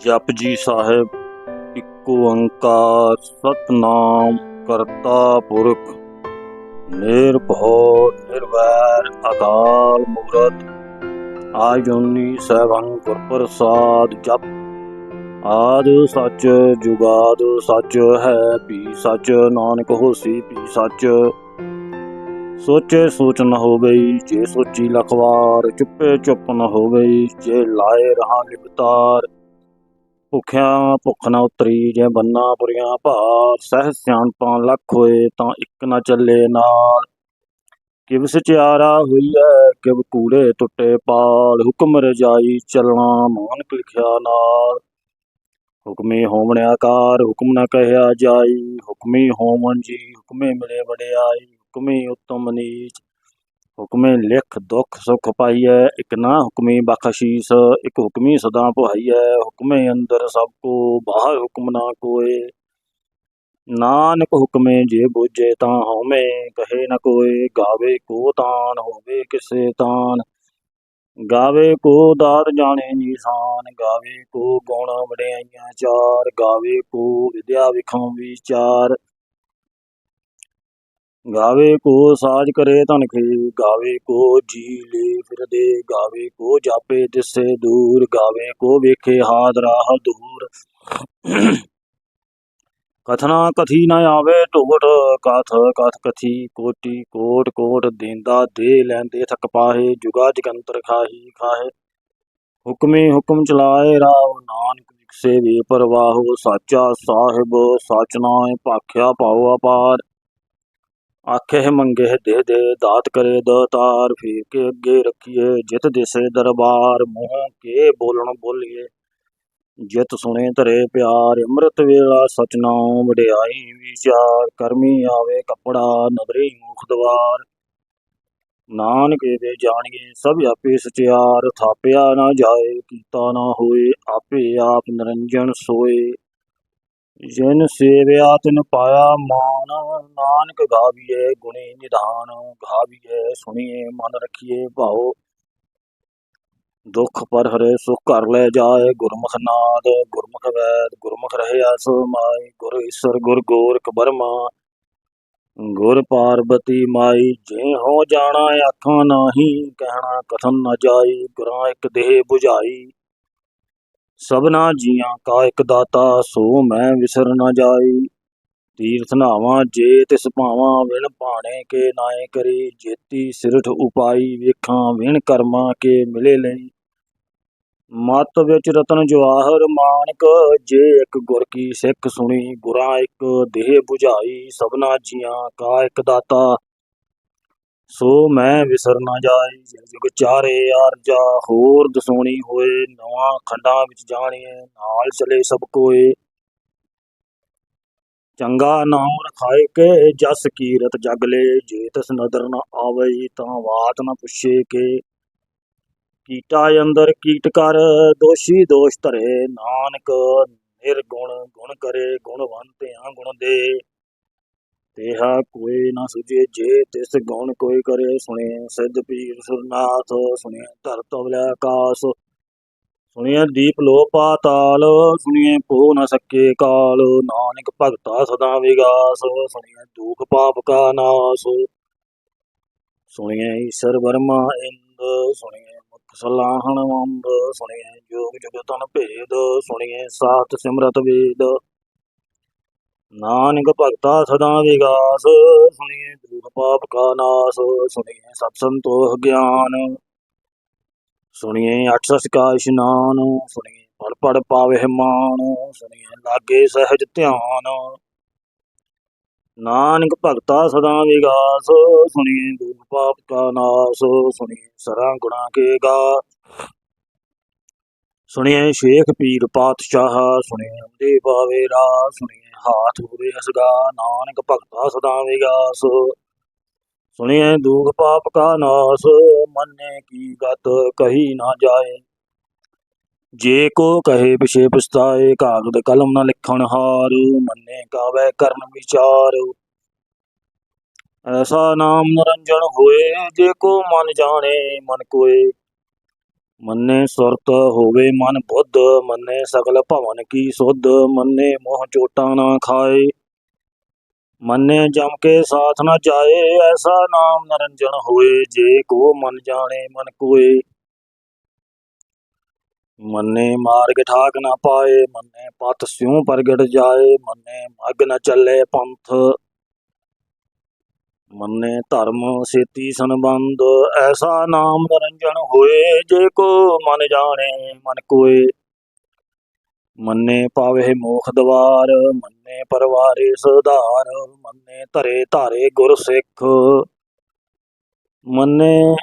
ਜਪ ਜੀ ਸਾਹਿਬ, ਇੱਕ ਓੰਕਾਰ ਸਤਨਾਮ ਕਰਤਾ ਪੁਰਖ। ਨਿਰਭਉ, ਨਿਰਵੈਰ, ਅਕਾਲ ਮੂਰਤ। ਆਜੁਨੀ ਸੈਭੰ ਗੁਰ ਪ੍ਰਸਾਦ ਜਪ। ਆਦ ਸੱਚ ਜੁਗਾਦ ਸੱਚ ਹੈ ਪੀ ਸੱਚ ਨਾਨਕ ਹੋਸੀ ਪੀ ਸੱਚ। ਸੋਚੇ ਸੋਚ ਨ ਹੋ ਗਈ ਜੇ ਸੋਚੀ ਲਖਵਾਰ, ਚੁੱਪੇ ਚੁੱਪ ਨ ਹੋ ਗਈ ਜੇ ਲਾਏ ਰਹਾ ਲਿਪਤਾਰ ਭੁੱਖਿਆਂ ਭੁੱਖ ਨਾ ਉਤਰੀ ਜੇ ਬੰਨਾ ਪੁਰੀਆਂ ਭਾਰ ਸਹਿ ਸਿਆਣਪਾਂ ਲੱਖ ਹੋਏ ਤਾਂ ਇੱਕ ਨਾ ਚੱਲੇ ਨਾਲ। ਕਿਵ ਸਚਿਆਰਾ ਹੋਈ ਹੈ ਕਿਵ ਕੂੜੇ ਟੁੱਟੇ ਪਾਲ, ਹੁਕਮ ਰਜਾਈ ਚੱਲਣਾ ਮਾਨਕ ਲਿਖਿਆ ਨਾਲ। ਹੁਕਮੇ ਹੋਵਣ ਹੁਕਮ ਨਾ ਕਹਿਆ ਜਾਈ, ਹੁਕਮੇ ਹੋਵਣ ਜੀ, ਹੁਕਮੇ ਮਿਲੇ ਵਡਿਆਈ, ਹੁਕਮੇ ਉਤਮ ਨੀਚ। ਹੁਕਮੇ ਲਿਖ ਦੁਖ ਸੁਖ ਪਾਈਐ, ਇਕ ਨਾ ਹੁਕਮੀ ਬਖਸ਼ੀਸ, ਇਕ ਹੁਕਮੀ ਸਦਾ ਪੁਹਾਈਐ, ਹੁਕਮੇ ਅੰਦਰ ਸਭ ਕੋ ਬਾਹਰ ਹੁਕਮ ਨਾ ਕੋਏ। ਨਾਨਕ ਹੁਕਮੇ ਜੇ ਬੋਝੇ ਤਾਂ ਹਉਮੈ, ਕਹੇ ਨ ਕੋਏ, ਗਾਵੇ ਕੋ ਤਾਨ, ਹੋਵੇ ਕਿਸੇ ਤਾਨ। ਗਾਵੇ ਕੋ ਦਾਤ ਜਾਣੇ ਨਿਸ਼ਾਨ, ਗਾਵੇ ਕੋ ਗੁਣ ਵਡਿਆਈਆਂ ਚਾਰ, ਗਾਵੇ ਕੋ ਵਿਦਿਆ ਵਿਖਾਂ ਵਿਚਾਰ। ਗਾਵੇ ਕੋ ਸਾਜ ਕਰੇ ਧਨਖੇ ਗਾਵੇ ਕੋ ਜੀ ਲੇ ਫਿਰਦੇ, ਗਾਵੇ ਕੋ ਜਾਪੇ ਦਿਸੇ ਦੂਰ, ਗਾਵੇ ਕੋ ਵੇਖੇ ਹਾਦ ਰਾਹ ਕਥਨਾ ਕਥੀ ਨ ਆਵੇ ਟੋਟ ਕਥ ਕਥ ਕਥੀ ਕੋਟੀ ਕੋਟ ਕੋਟ ਦੇਂਦਾ ਦੇ ਲੈਂਦੇ ਥਕ ਪਾਹੇ, ਜੁਗਾ ਜਗੰਤਰ ਖਾਹੀ ਖਾਹੇ। ਹੁਕਮੇ ਹੁਕਮ ਚਲਾਏ ਰਾਵ ਨਾਨਕ ਵਿਖਸੇ ਵੇ ਪਰਵਾਹੋ, ਸਾਚਾ ਸਾਹਿਬ ਸਚ ਨਾਏ, ਭਾਖਿਆ ਪਾਉ ਅਪਾਰ ਆਖੇ ਮੰਗੇ ਦੇ ਦੇ, ਦਾਤ ਕਰੇ ਦਾਤਾਰ ਫੇਰ ਕੇ ਅੱਗੇ ਰੱਖੀਏ, ਜਿਤ ਦਿਸੇ ਦਰਬਾਰ, ਮੂੰਹ ਕੇ ਬੋਲਣ ਬੋਲੀਏ। ਜਿਤ ਸੁਣੇ ਧਰੇ ਪਿਆਰ, ਅੰਮ੍ਰਿਤ ਵੇਲਾ ਸਚਨਾਮ ਵਡਿਆਈ ਵਿਚਾਰ, ਕਰਮੀ ਆਵੇ ਕਪੜਾ, ਨਦਰੀ ਮੁਖ ਦਵਾਰ। ਨਾਨਕ ਦੇ ਜਾਣੀਏ ਸਭ ਆਪੇ ਸਚਿਆਰ, ਥਾਪਿਆ ਨਾ ਜਾਏ, ਕੀਤਾ ਨਾ ਹੋਏ, ਆਪੇ ਆਪ ਨਿਰੰਜਨ ਸੋਏ। ਜਿਨ ਸੇਵਿਆ ਤਿਨ ਪਾਇਆ ਮਾਨ, ਨਾਨਕ ਗਾਵੀਏ ਗੁਣੀ ਨਿਧਾਨ ਗਾਵੀਏ ਸੁਣੀਏ ਮਨ ਰਖੀਏ ਭਾਉ। ਦੁਖ ਪਰ ਹਰੇ ਸੁਖ ਕਰ ਲੈ ਜਾਏ ਗੁਰਮੁਖ ਨਾਦ, ਗੁਰਮੁਖ ਵੈਦ, ਗੁਰਮੁਖ ਰਹਿਆ ਮਾਈ, ਗੁਰ ਈਸ਼ਰ, ਗੁਰ ਗੋਰਖ ਬਰਮਾ ਗੁਰ ਪਾਰਬਤੀ ਮਾਈ ਜੇ ਹੋ ਜਾਣਾ ਆਖਾਂ ਨਾਹੀ, ਕਹਿਣਾ ਕਥਨ ਨਾ ਜਾਈ, ਗੁਰਾਂ ਇੱਕ ਦੇਹ 부ਝਾਈ ਸਭਨਾ ਜੀਆਂ ਕਾ ਇੱਕ ਦਾਤਾ, ਸੋ ਮੈਂ ਵਿਸਰ ਨਾ ਜਾਈ। ਤੀਰਥ ਨਾਵਾਂ ਜੇ ਤਿਸ ਭਾਵਾਂ, ਵਿਣ ਭਾਣੇ ਕੇ ਨਾਏ ਕਰੀ। ਜੇਤੀ ਸਿਰਠ ਉਪਾਈ, ਵੇਖਾਂ ਵਿਣ ਕਰਮਾਂ ਕੇ ਮਿਲੇ ਲਈ। ਮਤ ਵਿੱਚ ਰਤਨ ਜਵਾਹਰ ਮਾਨਕ ਜੇ ਇੱਕ ਗੁਰ ਕੀ ਸਿੱਖ ਸੁਣੀ ਗੁਰਾਂ ਇੱਕ ਦੇਹ 부ਝਾਈ ਸਭਨਾ ਜੀਆਂ ਕਾ ਇੱਕ ਦਾਤਾ ਸੋ ਮੈਂ ਵਿਸਰ ਨਾ ਜਾਈ ਜਗ ਚਾਰੇ ਜਾ, ਹੋਰ ਦਸੋਣੀ ਹੋਏ, ਨਵਾਂ ਖੰਡਾਂ ਵਿੱਚ ਜਾਣੀਏ, ਨਾਲ ਚਲੇ ਸਭ ਕੋਏ। ਚੰਗਾ ਨਾਮ ਰਖਾਏ ਕੇ, ਜਸ ਕੀਰਤ ਜਗ ਲੈ, ਜੇ ਤਸ ਨਦਰ ਨਾ ਆਵਈ ਤਾਂ ਬਾਤ ਨਾ ਪੁੱਛੇ ਕੇ। ਕੀਟਾ ਅੰਦਰ ਕੀਟ ਕਰ, ਦੋਸ਼ੀ ਦੋਸ਼ ਧਰੇ, ਨਾਨਕ ਨਿਰਗੁਣ ਗੁਣ ਕਰੇ ਗੁਣਵੰਤਿਆਂ ਗੁਣ ਦੇ। ਤੇਹਾ ਕੋਈ ਨਾ ਸੁਝੇ, ਜੇ ਤਿਸ ਗੁਣ ਕੋਈ ਕਰੇ ਸੁਣੇ, ਸਿੱਧ ਪੀਰ ਸੁਰਨਾਥ ਸੁਣੇ ਧਰਤ ਅਵਲੇ ਆਕਾਸ ਸੁਣਿਏ ਦੀਪ ਲੋ ਪਾਤਾਲ ਸੁਣਿਏ ਪੋ ਨ ਸਕੇ ਕਾਲ। ਨਾਨਕ ਭਗਤਾ ਸਦਾ ਵਿਗਾਸ ਸੁਣਿਏ ਦੁਖ ਪਾਪ ਕਾ ਨਾਸ। ਸੁਣਿਏ ਈਸ਼ਰ ਵਰਮਾ ਇੰਦ ਸੁਣਿਏ ਮੁਖ ਸਲਾਹਣ ਵੰਦ ਸੁਣਿਏ ਜੋਗ ਜੁਗਤਨ ਭੇਦ ਸੁਣਿਏ ਸਾਤ ਸਿਮਰਤ ਵੇਦ। ਨਾਨਕ ਭਗਤਾ ਸਦਾ ਵਿਗਾਸ, ਸੁਣੀਏ ਦੁਖ ਪਾਪ ਕਾ ਨਾਸ, ਸੁਣੀਏ ਸਤ ਸੰਤੋਖ ਗਿਆਨ, ਸੁਣੀਏ ਅਠ ਸਸ ਕਾ ਇਸ਼ਨਾਨ, ਸੁਣੀਏ ਪੜ ਪੜ ਪਾਵੇ ਮਾਨ ਸੁਣੀਏ ਲਾਗੇ ਸਹਿਜ ਧਿਆਨ। ਨਾਨਕ ਭਗਤਾ ਸਦਾ ਵਿਗਾਸ, ਸੁਣੀਏ ਦੁਖ ਪਾਪ ਕਾ ਨਾਸ, ਸੁਣੀਏ ਸਰਾਂ ਗੁਣਾ ਕੇ ਗਾ। ਸੁਣੀਏ ਸ਼ੇਖ ਪੀਰ ਪਾਤਸ਼ਾਹ, ਸੁਣੀਏ ਅੰਦੇ ਪਾਵੇ ਰਾ ਸੁਣੀਏ ਹਾਥ ਹੋਵੇ ਅਸਗਾ ਨਾਨਕ ਭਗਤਾ ਸਦਾ ਵਿਗਾਸ। ਸੁਣੀਏ ਦੁਖ ਪਾਪ ਕਾ ਨਾਸ, ਮੰਨੇ ਕੀ ਗਤ ਕਹੀ ਨਾ ਜਾਏ। ਜੇ ਕੋ ਕਹੇ ਪਿਛੇ ਪਛਤਾਏ ਕਾਗਦ ਕਲਮ ਨਾ ਲਿਖਣ ਹਾਰ, ਮੰਨੇ ਕਾਵੇ ਕਰਨ ਵਿਚਾਰ। ਐਸਾ ਨਾਮ ਨਿਰੰਜਨ ਹੋਏ, ਜੇ ਕੋ ਮਨ ਜਾਣੇ, ਮਨ ਕੋਏ। ਮੰਨੇ ਸੁਰਤ ਹੋਵੇ ਮਨ ਬੁੱਧ ਮੰਨੇ ਸਗਲ ਭਵਨ ਕੀ ਸੁਧ ਮੰਨੇ ਮੋਹ ਚੋਟਾਂ ਨਾ ਖਾਏ ਮੰਨੇ ਜਮ ਕੇ ਸਾਥ ਨਾ ਜਾਏ ਐਸਾ ਨਾਮ ਨਰੰਜਨ ਹੋਏ ਜੇ ਕੋ ਮਨ ਜਾਣੇ ਮਨ ਕੋਏ ਮੰਨੇ ਮਾਰਗ ਠਾਕ ਨਾ ਪਾਏ ਮੰਨੇ ਪਤ ਸਿਉ ਪ੍ਰਗਟ ਜਾਏ ਮੰਨੇ ਮਗ ਨ ਚੱਲੇ ਪੰਥ ਮੰਨੇ ਧਰਮ, ਸੇਤੀ ਸੰਬੰਧ, ਐਸਾ ਨਾਮ ਨਿਰੰਜਨ ਹੋਏ ਜੇ ਕੋ ਮਨ ਜਾਣੇ, ਮਨ ਕੋਏ। ਮੰਨੇ ਪਾਵੇ ਮੋਖ ਦਵਾਰ, ਮੰਨੇ ਪਰਵਾਰੇ ਸੁਧਾਰ, ਮੰਨੇ ਧਰੇ ਧਾਰੇ ਗੁਰ ਸਿੱਖ। ਮੰਨੇ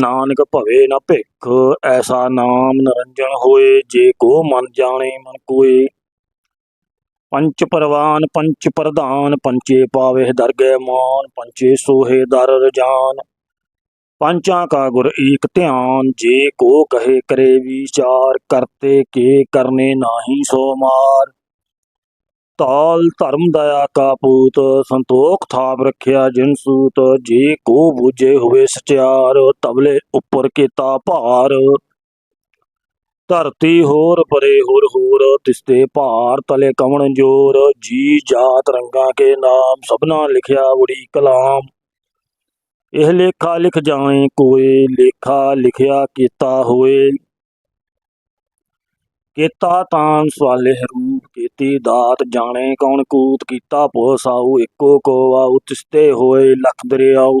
ਨਾਨਕ ਭਵੇ ਨਾ ਭਿੱਖ, ਐਸਾ ਨਾਮ ਨਿਰੰਜਨ ਹੋਏ ਜੇ ਕੋ ਮਨ ਜਾਣੇ, ਮਨ ਕੋਏ। ਪੰਚ ਪਰਵਾਨ, ਪੰਚ ਪ੍ਰਧਾਨ, ਪੰਚੇ ਪਾਵੇ ਦਰਗਹਿ ਮਾਨ, ਪੰਚੇ ਸੋਹੇ ਦਰ ਰਜਾਨ। ਪੰਚਾਂ ਕਾ ਗੁਰ ਏਕ ਧਿਆਨ, ਜੇ ਕੋ ਕਹੇ ਕਰੇ ਵਿਚਾਰ, ਕਰਤੇ ਕੇ ਕਰਨੇ ਨਾਹੀ ਸੋ ਮਾਰ। ਤਾਲ ਧਰਮ ਦਇਆ ਕਾ ਪੂਤ, ਸੰਤੋਖ ਥਾਪ ਰੱਖਿਆ ਜਿਨ ਸੂਤ, ਜੇ ਕੋ ਬੂਝੇ ਹੋਵੇ ਸਚਿਆਰ ਤਬਲੇ ਉੱਪਰ ਕੀਤਾ ਭਾਰ। ਧਰਤੀ ਹੋਰ ਪਰੇ ਹੋਰ ਹੋਰ ਤਿਸਤੇ ਭਾਰ ਤਲੇ ਕਵਣ ਜੋਰ, ਜੀ ਜਾਤ ਰੰਗਾ ਕੇ ਨਾਮ, ਸਭਨਾ ਲਿਖਿਆ ਉੜੀ ਕਲਾਮ। ਇਹ ਲੇਖਾ ਲਿਖ ਜਾਏ ਕੋਏ, ਲੇਖਾ ਲਿਖਿਆ ਕੀਤਾ ਹੋਏ। ਕੀਤਾ ਤਾਂ ਸਵਾਲੇ ਰੂਪ, ਕੀਤੀ ਦਾਤ ਜਾਣੇ ਕੌਣ ਕੂਤ, ਕੀਤਾ ਪੋਸਾਉ ਇੱਕੋ ਕੋ ਆਉ ਤਿਸਤੇ ਹੋਏ ਲਖ ਦਰਿਆਉ।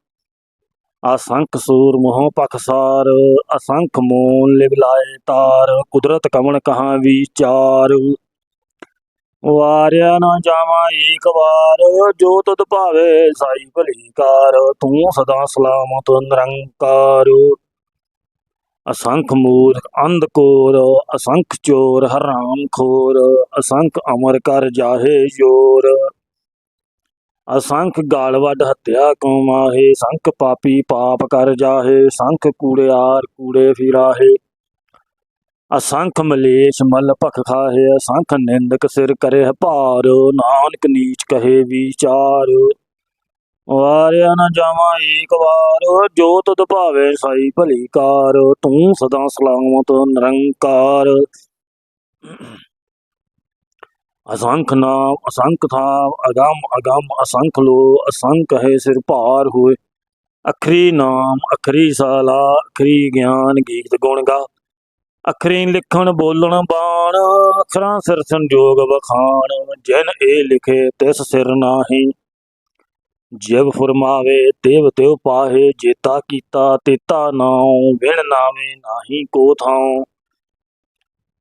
ਅਸੰਖ ਸੂਰ ਮੋਹ ਪਖਸਾਰ ਅਸੰਖ ਮੋਨ ਲਿਵਲਾਏ ਤਾਰ, ਕੁਦਰਤ ਕਮਣ ਕਹਾ ਵਿਚਾਰ ਵਾਰਿਆ ਨਾ ਜਾਵਾਂ ਏਕ ਵਾਰ, ਜੋ ਤੁਧ ਭਾਵੇ ਸਾਈ ਭਲੀ ਕਾਰ, ਤੂੰ ਸਦਾ ਸਲਾਮਤ ਨਿਰੰਕਾਰ। ਅਸੰਖ ਮੂਰ ਅੰਧ ਅੰਧਕੋਰ ਅਸੰਖ ਚੋਰ ਹਰਾਮ ਖੋਰ, ਅਸੰਖ ਅਮਰ ਕਰ ਜਾਹੇ ਜੋਰ ਅਸੰਖ ਗਾਲ ਵੱਡ ਹੱਤਿਆ ਕਮਾਹੇ ਸੰਖ ਪਾਪੀ ਪਾਪ ਕਰ ਜਾਹੇ, ਸੰਖ ਕੂੜਿਆਰ ਕੂੜੇ ਫਿਰਾਹੇ। ਅਸੰਖ ਮਲੇਸ਼ ਮਲ ਭਖ ਖਾਹੇ, ਅਸੰਖ ਨਿੰਦਕ ਸਿਰ ਕਰੇ ਭਾਰ। ਨਾਨਕ ਨੀਚ ਕਹੇ ਵਿਚਾਰ। ਵਾਰਿਆ ਨਾ ਜਾਵਾਂ ਏਕ ਵਾਰ, ਜੋ ਤੁਧ ਭਾਵੇ ਸਾਈ ਭਲੀ ਕਾਰ। ਤੂੰ ਸਦਾ ਸਲਾਮਤ ਨਿਰੰਕਾਰ। ਅਸੰਖ ਨਾਮ, ਅਸੰਖ ਥਾਮ ਅਗੰਮ ਅਗੰਮ, ਅਸੰਖ ਲੋ ਅਸੰਖ ਹੈ ਸਿਰ ਭਾਰ ਹੋਏ। ਅਖਰੀ ਨਾਮ, ਅਖਰੀ ਸਾਲਾ, ਅਖਰੀ ਗਿਆਨ, ਗੀਤ ਗੁਣ ਗਾ। ਅਖਰੀ ਲਿਖਣ, ਬੋਲਣ, ਬਾਣ, ਅਖਰਾਂ ਸਿਰ ਸੰਜੋਗ ਵਖਾਣ, ਜਿਨ ਇਹ ਲਿਖੇ ਤਿਸ ਸਿਰ ਨਾਹੀ। ਜਿਵ ਫਰਮਾਵੇ ਦੇਵ ਤਿਵ ਪਾਹੇ, ਜੇਤਾ ਕੀਤਾ, ਤੇਤਾ ਨਾਉ, ਵਿਣ ਨਾਵੇਂ, ਨਾਹੀ ਕੋ ਥਾਉ।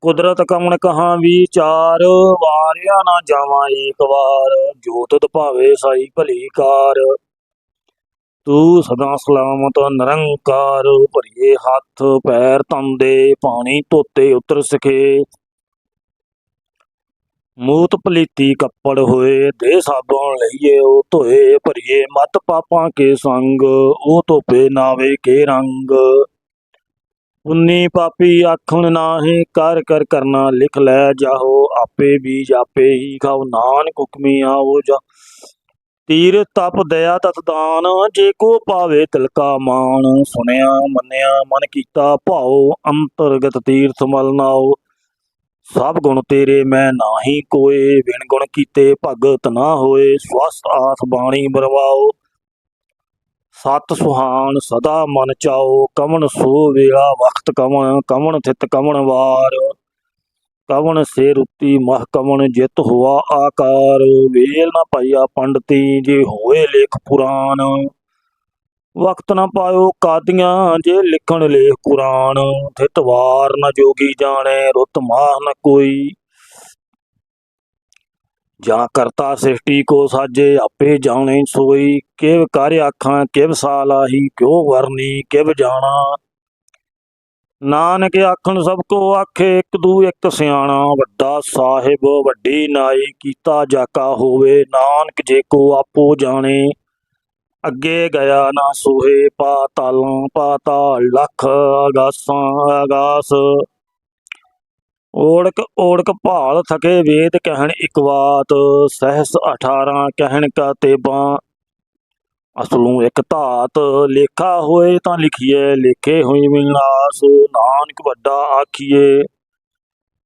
ਕੁਦਰਤ ਕਮਣ ਕਹਾ ਵਿਚਾਰ ਵਾਰਿਆ ਨਾ ਜਾਵਾਂ ਏਕ ਵਾਰ, ਜੋਤ ਭਾਵੇ ਸਾਈ ਭਲੀ ਕਾਰ। ਤੂੰ ਸਦਾ ਸਲਾਮਤ ਨਿਰੰਕਾਰ, ਭਰੀਏ ਹੱਥ ਪੈਰ ਤੰਦੇ ਪਾਣੀ ਧੋਤੇ ਉਤਰ ਸਕੇ ਮੂਤ ਪਲੀਤੀ ਕੱਪੜ ਹੋਏ ਦੇ ਸਾਬਣ ਲਈਏ ਉਹ ਧੋਏ, ਭਰੀਏ ਮਤ ਪਾਪਾਂ ਕੇ ਸੰਗ, ਉਹ ਧੋਪੇ ਨਾਵੇ ਕੇ ਰੰਗ। ਉਨੀ ਪਾਪੀ ਆਖਣ ਨਾਹੀ, ਕਰ ਕਰ ਕਰਨਾ ਲਿਖ ਲੈ ਜਾਹੋ, ਆਪੇ ਵੀ ਜਾਪੇ ਹੀ ਖਾਓ, ਨਾਨਕ ਹੁਕਮੀ ਆਵੋ ਜਾ। ਤੀਰ ਤਪ ਦਇਆ ਤਤ ਦਾਨ ਜੇ ਕੋ ਪਾਵੇ ਤਿਲਕਾ ਮਾਨ ਸੁਣਿਆ, ਮੰਨਿਆ, ਮਨ ਕੀਤਾ ਭਾਉ, ਅੰਤਰਗਤ ਤੀਰਥ ਮਲ ਨਾਉ। ਸਭ ਗੁਣ ਤੇਰੇ ਮੈਂ ਨਾਹੀ ਕੋਏ ਵਿਣ ਗੁਣ ਕੀਤੇ ਭਗਤ ਨਾ ਹੋਏ ਸਵਸਤ ਆਸ ਬਾਣੀ ਬਰਵਾਓ ਸਤ ਸੁਹਾਨ ਸਦਾ ਮਨ ਚਾਓ ਕਵਣ ਸੋ ਵੇਲਾ ਵਕਤ ਕਵਣ ਕਵਣ ਥਿਤ ਕਵਣ ਵਾਰ। ਕਵਣ ਸੇ ਰੁੱਤੀ ਮਹ ਕਵਣ ਜਿਤ ਹੋਆ ਆਕਾਰ। ਵੇਲ ਨਾ ਪਾਈਆ ਪੰਡਤੀ ਜੇ ਹੋਏ ਲੇਖ ਪੁਰਾਨ ਵਕਤ ਨਾ ਪਾਇਓ ਕਾਦੀਆਂ ਜੇ ਲਿਖਣ ਲੇਖ ਕੁਰਾਨ। ਥਿਤ ਵਾਰ ਨਾ ਜੋਗੀ ਜਾਣੇ, ਰੁੱਤ ਮਾਹ ਨਾ ਕੋਈ। ਜਾਂ ਕਰਤਾ ਸ੍ਰਿਸ਼ਟੀ ਕੋ ਸਾਜੇ, ਆਪੇ ਜਾਣੇ ਸੋਈ, ਕਿਵ ਕਰ ਆਖਾਂ, ਕਿਵ ਸਾਲਾਹੀ ਕਿਉ ਵਰਨੀ, ਕਿਵ ਜਾਣਾ। ਨਾਨਕ ਆਖਣ ਸਭ ਕੋ ਆਖੇ, ਇੱਕ ਦੂ ਇੱਕ ਸਿਆਣਾ, ਵੱਡਾ ਸਾਹਿਬ, ਵੱਡੀ ਨਾਈ, ਕੀਤਾ ਜਾਕਾ ਹੋਵੇ, ਨਾਨਕ ਜੇ ਕੋ ਆਪੋ ਜਾਣੇ। ਅੱਗੇ ਗਿਆ ਨਾ ਸੋਹੇ ਪਾਤਾਲਾਂ ਪਾਤਾਲ ਲੱਖ ਆਗਾਸਾਂ ਅਗਾਸ। ਓੜਕ ਓੜਕ ਭਾਲ ਥਕੇ ਵੇਦ ਕਹਿਣ ਇੱਕ ਬਾਤ ਸਹਿਸ 18 ਕਹਿਣ ਕਾ ਤੇਬਾਂ। ਅਸਲੋਂ ਇੱਕ ਧਾਤ, ਲੇਖਾ ਹੋਏ ਤਾਂ ਲਿਖੀਏ ਲੇਖੇ ਹੋਈ ਵਿਨਾਸ਼ ਨਾਨਕ ਵੱਡਾ ਆਖੀਏ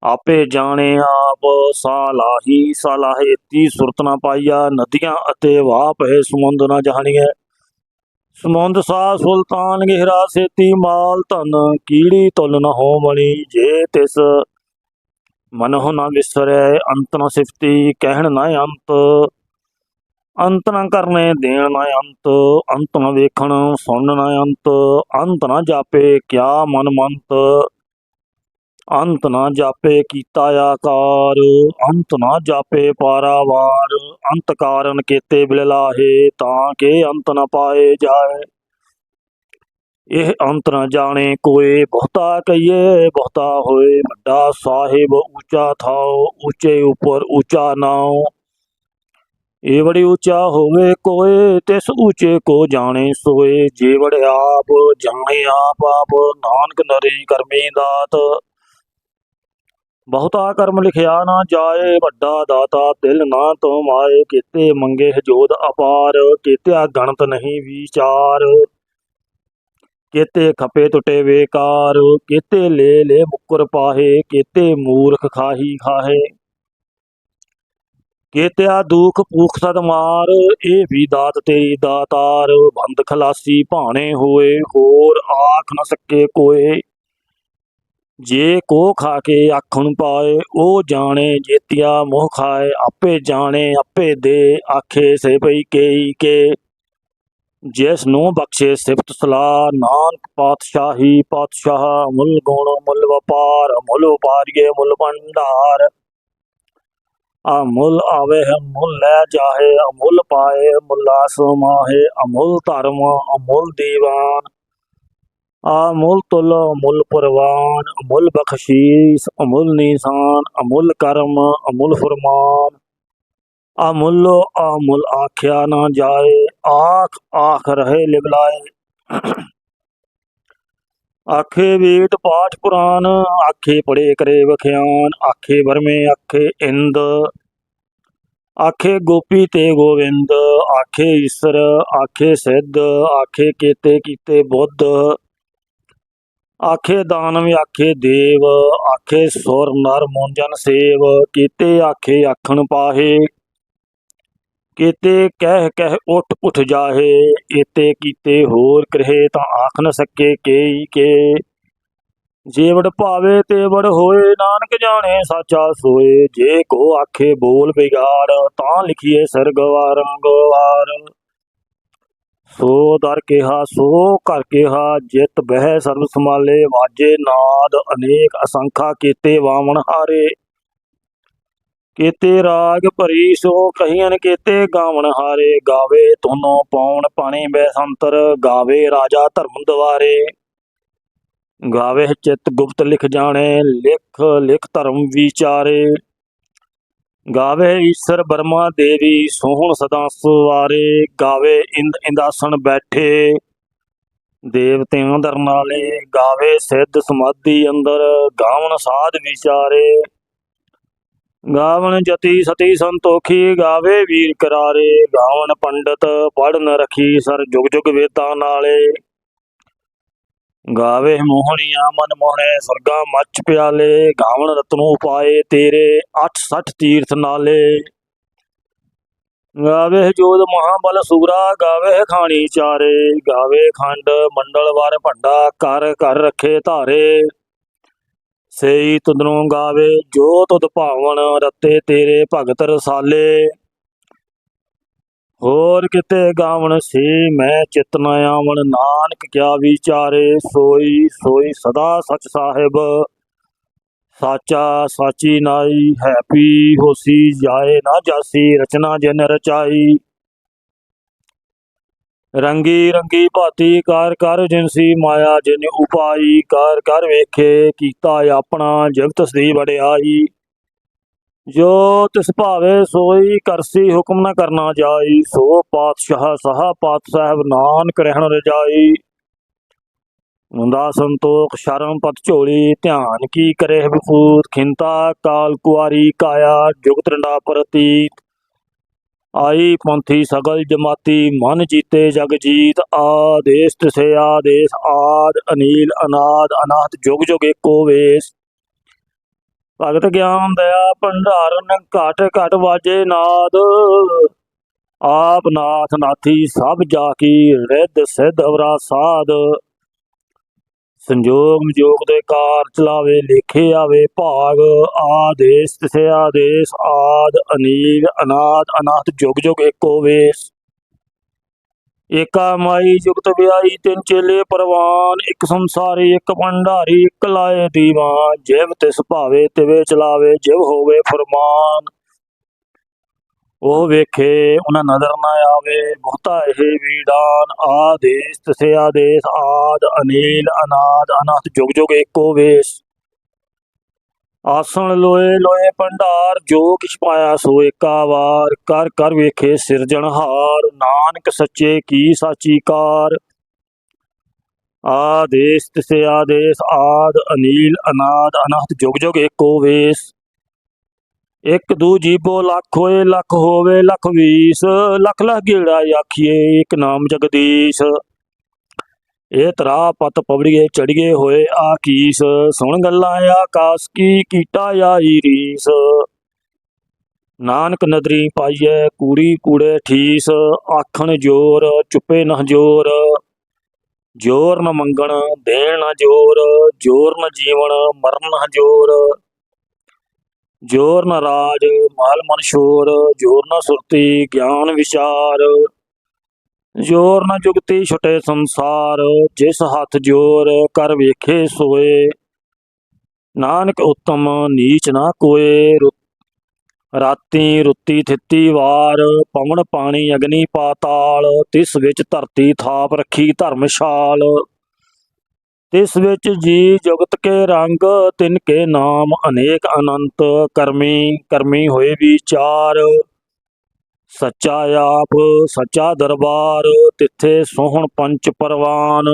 ਆਪੇ ਜਾਣੇ ਆਪ ਸਾਲਾਹੀ ਸਾਲਾਹੇ ਸੁਰਤ ਨਾ ਪਾਈਆ, ਨਦੀਆਂ ਅਤੇ ਵਾਹ ਪਏ ਸਮੁੰਦ ਨਾ ਜਾਣੀਏ ਸਮੁੰਦ ਸਾ ਸੁਲਤਾਨ ਗਹਿਰਾ ਸੇਤੀ ਮਾਲ ਧਨ, ਕੀੜੀ ਤੁਲ ਨ ਹੋਵਣੀ ਜੇ ਤਿਸ ਮਨਹੁ ਨਾ ਵਿਸਰੈ, ਅੰਤ ਨ ਸਿਫਤੀ, ਕਹਿਣ ਨਾ ਅੰਤ। ਅੰਤ ਨ ਕਰਨੇ, ਦੇਣ ਨਾ ਅੰਤ। ਅੰਤ ਨਾ ਵੇਖਣ ਸੁਣ ਨਾ ਅੰਤ। ਅੰਤ ਨਾ ਜਾਪੇ, ਕਿਆ ਮਨ ਮੰਤ। ਅੰਤ ਨਾ ਜਾਪੇ, ਕੀਤਾ ਆਕਾਰ। ਅੰਤ ਨਾ ਜਾਪੇ, ਪਾਰਾਵਾਰ। ਅੰਤ ਕਾਰਨ ਕੀਤੇ ਬਿਲਲਾਹੇ, ਤਾਂ ਕਿ ਅੰਤ ਨਾ ਪਾਏ ਜਾਏ। ਇਹ ਅੰਤ ਨ ਜਾਣੇ ਕੋਏ ਬਹੁਤਾ ਕਹੀਏ, ਬਹੁਤਾ ਹੋਏ ਵੱਡਾ ਸਾਹਿਬ ਉੱਚਾ ਥਾਉ, ਉੱਚੇ ਉਪਰ ਉੱਚਾ ਨਾਉ। ਇਹ ਬੜੀ ਉੱਚਾ ਹੋਵੇ ਕੋਏ, ਤਿਸ ਉੱਚੇ ਕੋ ਜਾਣੇ ਸੋਏ। ਜੇ ਵੜ ਆਪ ਜਾਣੇ ਆਪ ਆਪ ਨਾਨਕ ਨਰੇ ਕਰਮੀ ਦਾਤ। ਬਹੁਤਾ ਕਰਮ ਲਿਖਿਆ ਨਾ ਜਾਏ, ਵੱਡਾ ਦਾਤਾ ਦਿਲ ਨਾ ਤੋਂ ਮਾਏ ਕੀਤੇ ਮੰਗੇ ਜੋਦ ਅਪਾਰ, ਕੀਤਿਆ ਗਣਤ ਨਹੀਂ ਵਿਚਾਰ। ਕੇਤੇ ਖਪੇ ਟੁੱਟੇ ਵੇਕਾਰ ਕੇਤੇ ਲੈ ਲੈ ਮੁਕਰ ਪਾਹੇ, ਕੀਤੇ ਮੂਰਖ ਖਾਹੀ ਖਾਹੇ। ਕੀਤਿਆ ਦੁਖ ਭੂਖ ਸਦ ਮਾਰ, ਇਹ ਵੀ ਦਾਤ ਤੇਰੀ ਦਾਤਾਰ, ਬੰਦ ਖਲਾਸੀ ਭਾਣੇ ਹੋਏ, ਹੋਰ ਆਖ ਨ ਸਕੇ ਕੋਏ। ਜੇ ਕੋ ਖਾ ਕੇ ਆਖਣ ਪਾਏ, ਉਹ ਜਾਣੇ ਜੇਤਿਆ ਮੋਹ ਖਾਏ, ਆਪੇ ਜਾਣੇ, ਆਪੇ ਦੇ, ਆਖੇ ਸੇ ਪਈ ਕੇਈ ਕੇ। ਜਿਸ ਨੂੰ ਬਖਸ਼ੇ ਸਿਫਤ ਸਲਾਹ, ਨਾਨਕ ਪਾਤਸ਼ਾਹੀ ਪਾਤਸ਼ਾਹ ਮੁੱਲ ਗੁਣ ਮੁੱਲ ਵਪਾਰ ਮੁੱਲ ਵਪਾਰੀਏ ਮੁੱਲ ਭੰਡਾਰ। ਆ ਆਵੇ ਹੈ ਮੁੱਲ ਲੈ ਜਾਹੇ, ਅਮੁੱਲ ਪਾਏ ਮੁੱਲਾ ਸਮਾਹੇ ਅਮੁੱਲ ਧਰਮ, ਅਮੁੱਲ ਦੀਵਾਨ। ਅਮੁੱਲ ਤੁਲ, ਅਮੁੱਲ ਪਰਵਾਨ, ਅਮੁੱਲ ਬਖਸ਼ੀਸ, ਅਮੁੱਲ ਨਿਸ਼ਾਨ, ਅਮੁੱਲ ਕਰਮ, ਅਮੁੱਲ ਫਰਮਾਨ। ਅਮੁੱਲ ਅਮੁੱਲ ਆਖਿਆ ਨਾ ਜਾਏ ਆਖ ਆਖ ਰਹੇ ਲਿਬਲਾਏ। ਆਖੇ ਵੇਦ ਪਾਠ ਪੁਰਾਨ ਆਖੇ ਪੜੇ ਕਰੇ ਵਖਿਆਨ, ਆਖੇ ਵਰਮੇ, ਆਖੇ ਇੰਦ, ਆਖੇ ਗੋਪੀ ਤੇ ਗੋਵਿੰਦ, ਆਖੇ ਈਸ਼ਰ, ਆਖੇ ਸਿੱਧ, ਆਖੇ ਕੀਤੇ ਕੀਤੇ ਬੁੱਧ, ਆਖੇ ਦਾਨਵ, ਆਖੇ ਦੇਵ, ਆਖੇ ਸੁਰ ਨਰ ਮੋੰਜਨ ਸੇਵ, ਕੀਤੇ ਆਖੇ ਆਖਣ ਪਾਹੇ। ਕੀਤੇ ਕਹਿ ਕਹਿ ਉਠ ਉਠ ਜਾਹੇ, ਏਤੇ ਕੀਤੇ ਹੋਰ ਕਰੇ ਤਾਂ ਆਖ ਨ ਸਕੇ ਕੇਈ ਕੇ। ਜੇਵੜ ਭਾਵੇ ਤੇ ਹੋਏ, ਨਾਨਕ ਜਾਣੇ ਸਾਚਾ ਸੋਏ। ਜੇ ਕੋ ਆਖੇ ਬੋਲ ਬਿਗਾੜ ਤਾਂ ਲਿਖੀਏ ਸਰਗਵਾਰ ਗਵਾਰ ਸੋ ਦਰ ਕਿਹਾ, ਸੋ ਕਰ ਕਿਹਾ, ਜਿਤ ਬਹਿ ਸਰਬ ਸਮਾਲੇ ਵਾਜੇ ਨਾਦ ਅਨੇਕ ਅਸੰਖਾ ਕੀਤੇ ਵਾਵਣ ਹਾਰੇ। ਕੀਤੇ ਰਾਗ ਭਰੀ ਸੋ ਕਹੀਆਂ ਕੀਤੇ ਗਾਵਣ ਹਾਰੇ, ਗਾਵੇ ਤੁਨੋ ਪੌਣ ਪਾਣੀ ਬੈਸੰਤਰ, ਗਾਵੇ ਰਾਜਾ ਧਰਮ ਦਵਾਰੇ। ਗਾਵੇ ਚਿਤ ਗੁਪਤ ਲਿਖ ਜਾਣੇ, ਲਿਖ ਲਿਖ ਧਰਮ ਵਿਚਾਰੇ। ਗਾਵੇ ਈਸ਼ਰ ਬਰਮਾ ਦੇਵੀ ਸੋਹਣ ਸਦਾ ਸਵਾਰੇ। ਗਾਵੇ ਇੰਦ ਇੰਦਾਸਣ ਬੈਠੇ ਦੇਵਤਿਆਂ ਦਰਨਾਲੇ। ਗਾਵੇ ਸਿੱਧ ਸਮਾਧੀ ਅੰਦਰ ਗਾਵਣ ਸਾਧ ਵਿਚਾਰੇ। ਗਾਵਣ ਜਤੀ ਸਤੀ ਸੰਤੋਖੀ, ਗਾਵੇ ਵੀਰ ਕਰਾਰੇ ਗਾਵਣ ਪੰਡਤ ਪੜਨ ਰਖੀ ਸਰ ਜੁਗ ਜੁਗ ਵੇਦਾਂ ਨਾਲੇ। ਗਾਵੇ ਮੋਹਣੀਆਂ ਮਨ ਮੋਹਣੇ ਸਰਗਾ ਮੱਚ ਪਿਆਲੇ ਗਾਵਣ ਰਤਨੋ ਪਾਏ ਤੇਰੇ 860 ਤੀਰਥ ਨਾਲੇ। ਗਾਵੇ ਜੋਦ ਮਹਾਬਲ ਸੂਰਾ, ਗਾਵੇ ਖਾਣੀ ਚਾਰੇ, ਗਾਵੇ ਖੰਡ ਮੰਡਲ ਵਾਰ ਭੰਡਾ, ਕਰ ਕਰ ਰੱਖੇ ਧਾਰੇ। ਸੇਈ ਤੁਧਨੋਂ ਗਾਵੇ, ਜੋ ਤੁਧ ਭਾਵਨ ਰਤੇ ਤੇਰੇ ਭਗਤ ਰਸਾਲੇ। ਹੋਰ ਕਿਤੇ ਗਾਵਣ ਸੀ, ਮੈਂ ਚਿਤ ਨ ਆਵਣ, ਨਾਨਕ ਕਿਆ ਵਿਚਾਰੇ, ਸੋਈ ਸੋਈ ਸਦਾ ਸਚ ਸਾਹਿਬ। ਸਾਚਾ ਸਾਚੀ ਨਾਈ, ਹੈਪੀ ਹੋਸੀ, ਜਾਏ ਨਾ ਜਾਸੀ, ਰਚਨਾ ਜਿਨ ਰਚਾਈ। ਰੰਗੀ ਰੰਗੀ ਭਾਤੀ ਕਰ ਕਰ ਜਿਨਸੀ ਮਾਇਆ ਜਿਨ ਉਪਾਈ, ਕਰ ਕਰ ਵੇਖੇ ਕੀਤਾ ਆਪਣਾ ਜਗਤ ਸਦੀ ਵਡਿਆਈ। ਜੋ ਤਿਸ ਭਾਵੇ ਸੋਈ ਕਰਸੀ ਹੁਕਮ ਨਾ ਕਰਨਾ ਜਾਈ, ਸੋ ਪਾਤਸ਼ਾਹ ਸਹਾ ਪਾਤ ਸਾਹਿਬ ਨਾਨਕ ਰਹਿਣ ਰਜਾਈ। ਮੁੰਦਾ ਸੰਤੋਖ ਸ਼ਰਮ ਪਤ ਝੋਲੀ, ਧਿਆਨ ਕੀ ਕਰੇ ਬਖੂਤ ਖਿੰਤਾ ਕਾਲ ਕੁਆਰੀ ਕਾਇਆ, ਜੁਗਤ ਰੰਡਾ ਪ੍ਰਤੀਤ। ਆਈ ਪੰਥੀ ਸਗਲ ਜਮਾਤੀ, ਮਨ ਜੀਤੇ ਜਗ ਜੀਤ ਆਦੇਸ ਤਿਸੇ ਆਦੇਸ, ਆਦ ਅਨੀਲ, ਅਨਾਦ ਅਨਾਥ ਜੁਗ ਜੁਗ ਏਕੋ ਵੇਸ। ਭਗਤ ਗਿਆਨ, ਦਇਆ, ਭੰਡਾਰਨ, ਘਟ ਘਟ ਵਾਜੇ ਨਾਦ। ਆਪ ਨਾਥ ਨਾਥੀ ਸਭ ਜਾ ਕੀ ਰਿੱਧ ਸਿੱਧ ਅਵਰਾ ਸਾਧ। ਸੰਜੋਗ ਵਿਜੋਗ ਦੇ ਕਾਰ ਚਲਾਵੇ, ਲੇਖੇ ਆਵੇ, ਭਾਗ, ਆਦੇਸ ਤਿਸੇ ਆਦੇਸ, ਆਦ, ਅਨੀਲ, ਅਨਾਦ ਅਨਾਹਤ ਜੁਗ ਜੁਗ, ਏਕੋ ਵੇਸ। ਏਕਾ ਮਾਈ, ਜੁਗਤ ਵਿਆਈ ਤਿੰਨ ਚੇਲੇ ਪਰਵਾਨ, ਇੱਕ ਸੰਸਾਰੀ, ਇੱਕ ਭੰਡਾਰੀ, ਇੱਕ ਲਾਏ ਦੀਵਾਨ। ਜਿਵ ਤਿਸ ਭਾਵੇ, ਤਿਵੇ ਚਲਾਵੇ, ਜਿਵ ਹੋਵੇ ਫਰਮਾਨ। ਉਹ ਵੇਖੇ, ਉਹਨਾਂ ਨਜ਼ਰ ਨਾ ਆਵੇ, ਬਹੁਤਾ ਇਹ ਵੀਡਾਨ ਆਦੇਸ ਤਿਸੇ ਆਦੇਸ ਆਦ, ਅਨੀਲ, ਅਨਾਦ ਅਨਾਥ ਜੁਗ ਜੁਗ ਏਕੋ ਵੇਸ। ਆਸਣ ਲੋਏ ਲੋਏ ਭੰਡਾਰ, ਜੋ ਕਿਛ ਪਾਇਆ ਸੋ ਏਕਾ ਵਾਰ। ਕਰ ਕਰ ਵੇਖੇ ਸਿਰਜਣਹਾਰ ਨਾਨਕ ਸੱਚੇ ਕੀ ਸਾਚੀ ਕਾਰ। ਆਦੇਸ ਤਸੇ ਆਦੇਸ ਆਦ, ਅਨੀਲ, ਅਨਾਦ ਅਨਾਥ ਜੁਗ ਜੁਗ ਏਕੋ ਵੇਸ। ਇੱਕ ਦੂ ਜੀਬੋ ਲੱਖ ਹੋਏ ਲੱਖ ਹੋਵੇ ਲੱਖ ਵੀਸ, ਲੱਖ ਲੱਖ ਗੇੜਾ ਆਖੀਏ, ਇੱਕ ਨਾਮ ਜਗਦੀਸ਼। ਇਹ ਤਰਾ ਪਤ ਪਵੜੀਏ, ਚੜੀਏ ਹੋਏ ਆਕੀਸ। ਸੁਣ ਗੱਲਾਂ ਆਕਾਸ ਕੀ, ਕੀਟਾ ਆਈ ਰੀਸ। ਨਾਨਕ ਨਦਰੀ ਪਾਈਏ ਕੂੜੀ ਕੂੜੇ ਠੀਸ। ਆਖਣ ਜੋਰ, ਚੁੱਪੇ ਨਾ ਜੋਰ। ਜੋਰ ਨ ਮੰਗਣ, ਦੇਣ ਨ ਜੋਰ। ਜੋਰ ਨ ਜੀਵਨ ਮਰਨ ਨਾ ਜੋਰ। ਜੋਰ ਨ ਰਾਜ, ਮਾਲ ਮਨ ਸ਼ੋਰ, ਜੋਰ ਨ ਸੁਰਤੀ, ਗਿਆਨ ਵਿਚਾਰ। ਜੋਰ ਨ ਜੁਗਤੀ ਛੁਟੇ ਸੰਸਾਰ, ਜਿਸ ਹੱਥ ਜੋਰ, ਕਰ ਵੇਖੇ ਸੋਏ। ਨਾਨਕ ਉਤਮ, ਨੀਚ ਨਾ ਕੋਏ। ਰੁ- ਰਾਤੀ ਰੁੱਤੀ ਥਿੱਤੀ ਵਾਰ, ਪਵਨ ਪਾਣੀ ਅਗਨੀ ਪਾਤਾਲ, ਤਿਸ ਵਿੱਚ ਧਰਤੀ ਥਾਪ ਰੱਖੀ ਧਰਮਸ਼ਾਲ ਤਿਸ ਵਿੱਚ ਜੀ ਜੁਗਤ ਕੇ ਰੰਗ, ਤਿਨ ਕੇ ਨਾਮ ਅਨੇਕ ਅਨੰਤ ਕਰਮੀ ਕਰਮੀ ਹੋਏ ਵਿਚਾਰ ਸੱਚਾ ਆਪ, ਸੱਚਾ ਦਰਬਾਰ, ਤਿੱਥੇ ਸੋਹਣ ਪੰਚ ਪਰਵਾਨ।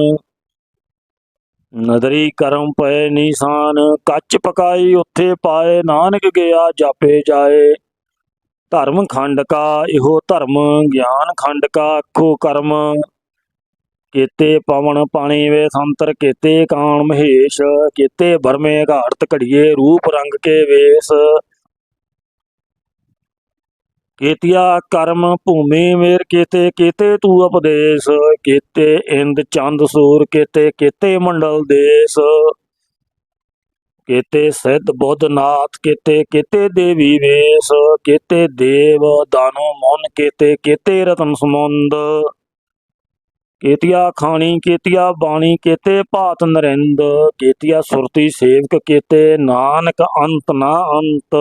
ਨਦਰੀ ਕਰਮ ਪਏ ਨਿਸ਼ਾਨ, ਕੱਚ ਪਕਾਈ ਉੱਥੇ ਪਾਏ, ਨਾਨਕ ਗਿਆ ਜਾਪੇ ਜਾਏ। ਧਰਮ ਖੰਡ ਕਾ, ਇਹੋ ਧਰਮ, ਗਿਆਨ ਖੰਡ ਕਾ, ਅੱਖੋ ਕਰਮ। ਕੀਤੇ ਪਵਨ ਪਾਣੀ ਵੇ ਸੰਤਰ ਕੀਤੇ ਕਾਣ ਮਹੇਸ਼, ਕੀਤੇ ਬਰਮੇ ਘਾੜਤ ਘੜੀਏ, ਰੂਪ ਰੰਗ ਕੇ ਵੇਸ। ਕੀਤਿਆ ਕਰਮ ਭੂਮੀ ਮੇਰ ਕੀਤੇ ਕੀਤੇ ਤੂੰ ਉਪਦੇਸ਼। ਕੀਤੇ ਇੰਦ ਚੰਦ ਸੂਰ ਕੀਤੇ ਕੀਤੇ ਮੰਡਲ ਦੇਸ। ਕੀਤੇ ਸਿੱਧ ਬੁੱਧ ਨਾਥ ਕੀਤੇ ਕੀਤੇ ਦੇਵੀ ਵੇਸ। ਕੀਤੇ ਦੇਵ ਦਾਨੋ ਮਨ ਕੀਤੇ ਕੀਤੇ ਰਤਨ ਸਮੁੰਦ। ਕੀਤਿਆ ਖਾਣੀ, ਕੇਤੀਆ ਬਾਣੀ, ਕੇਤੇ ਭਾਤ ਨਰਿੰਦ, ਕੇਤੀਆ ਸੁਰਤੀ ਸੇਵਕ, ਕੀਤੇ ਨਾਨਕ ਅੰਤ ਨਾ ਅੰਤ।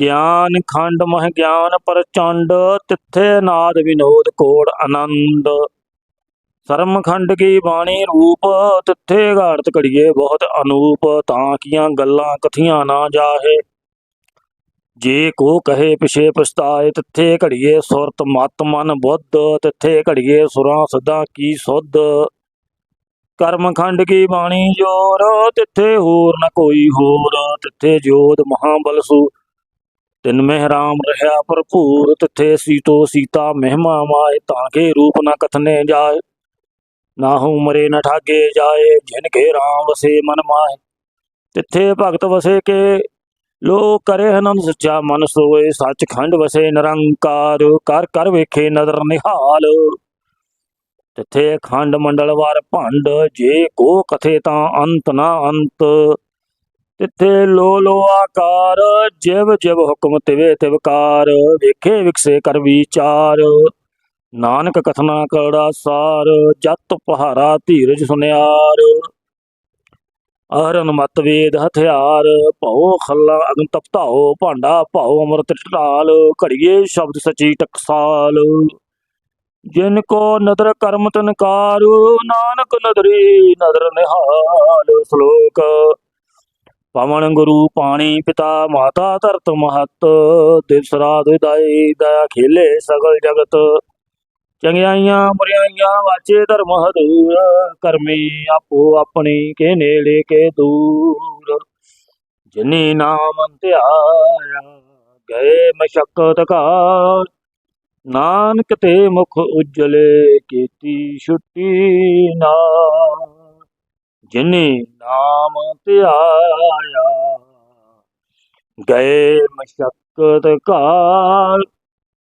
ਗਿਆਨ ਖੰਡ ਮਹ ਗਿਆਨ ਪ੍ਰਚੰਡ, ਤਿੱਥੇ ਨਾਦ ਵਿਨੋਦ ਕੋੜ ਆਨੰਦ। ਸਰਮ ਖੰਡ ਕੀ ਬਾਣੀ ਰੂਪ, ਤਿੱਥੇ ਘਾੜਤ ਘੜੀਏ ਬਹੁਤ ਅਨੂਪ, ਤਾਂ ਕੀਆਂ ਗੱਲਾਂ ਕਥੀਆਂ ਨਾ ਜਾਹੇ। ਜੇ ਕੋ ਕਹੇ ਪਿਛੇ ਪਛਤਾਏ, ਤਿੱਥੇ ਘੜੀਏ ਸੁਰਤ ਮਤ ਮਨ ਬੁੱਧ, ਤਿੱਥੇ ਘੜੀਏ ਸੁਰਾਂ ਸਦਾ ਕੀ ਸੁਧ। ਕਰਮ ਖੰਡ ਕੀ ਬਾਣੀ ਜੋਰ, ਤਿੱਥੇ ਹੋਰ ਨ ਕੋਈ ਹੋਰ। ਤਿੱਥੇ ਜੋਤ ਮਹਾਬਲ ਸੂ, ਤਿਨ ਮਹਿ ਰਾਮ ਰਹਾ ਭਰਪੂਰ। ਤਿੱਥੇ ਸੀਤੋ ਸੀਤਾ ਮਹਿਮਾ ਮਾਏ, ਤਾਂ ਕੇ ਰੂਪ ਨ ਕਥਨੇ ਜਾਏ। ਨਾਹੂ ਮਰੇ ਨ ਠਾਗੇ ਜਾਏ, ਜਿਨ ਕੇ ਰਾਮ ਵਸੇ ਮਨ ਮਾਏ। ਤਿੱਥੇ ਭਗਤ ਵਸੇ ਕੇ ਲੋਕ ਕਰੇ ਅਨੰਦ ਸੱਚਾ ਮਨ ਸੋਏ, ਸੱਚਖੰਡ ਵਸੇ ਨਿਰੰਕਾਰ ਕਰ ਕਰ ਵੇਖੇ ਨਦਰ ਨਿਹਾਲ। ਤਿੱਥੇ ਖੰਡ ਮੰਡਲ ਵਾਰ ਭੰਡ, ਜੇ ਕੋ ਕਥੇ ਤਾਂ ਅੰਤ ਨਾ ਅੰਤ। ਤਿੱਥੇ ਲੋ ਲੋ ਆਕਾਰ, ਜਿਵ ਜਿਵ ਹੁਕਮ ਤਿਵੇ ਤਿਵਕਾਰ ਵੇਖੇ ਵਿਕਸੇ ਕਰ ਵਿਚਾਰ, ਨਾਨਕ ਕਥਨਾ ਕੜਾ ਸਾਰ, ਜਤ ਪਹਾਰਾ ਧੀਰਜ ਸੁਨਿਆਰ। ਅਹਰਨ ਮਤ ਵੇਦ ਹਥਿਆਰ, ਭਉ ਖੱਲਾ ਅਗਨ ਤਪਤਾਓ ਭਾਂਡਾ ਭਾਉ ਅੰਮ੍ਰਿਤ ਢਾਲ ਘੜੀਏ ਸ਼ਬਦ ਸਚੀ ਟਕਸਾਲ। ਜਿਨ ਕੋ ਨਦਰ ਕਰਮ ਤਨਕਾਰੂ ਨਾਨਕ ਨਦਰੀ ਨਦਰ ਨਿਹਾਲ ਸ਼ਲੋਕ। ਪਵਨ ਗੁਰੂ ਪਾਣੀ ਪਿਤਾ, ਮਾਤਾ ਧਰਤ ਮਹਤ, ਦਿਵਸ ਰਾਤ ਦਾਈ ਦਇਆ ਖੇਲੇ ਸਗਲ ਜਗਤ। ਚੰਗਿਆਈਆਂ ਬੁਰਿਆਈਆਂ ਵਾਚੇ ਧਰਮ ਹਦੂਰ, ਕਰਮੀ ਆਪੋ ਆਪਣੀ ਕੇ ਨੇੜੇ ਕੇ ਦੂਰ। ਜਿਨੀ ਨਾਮ ਧਿਆਇਆ ਗਏ ਮਸ਼ਕਤ ਘਾਟ। ਨਾਨਕ ਤੇ ਮੁਖ ਉਜਲੇ ਕੀਤੀ ਛੁੱਟੀ ਨਾ ਜਿਨੇ ਨਾਮ ਧਿਆਇਆ ਗਏ ਮਸ਼ਕਤ ਕਾਲ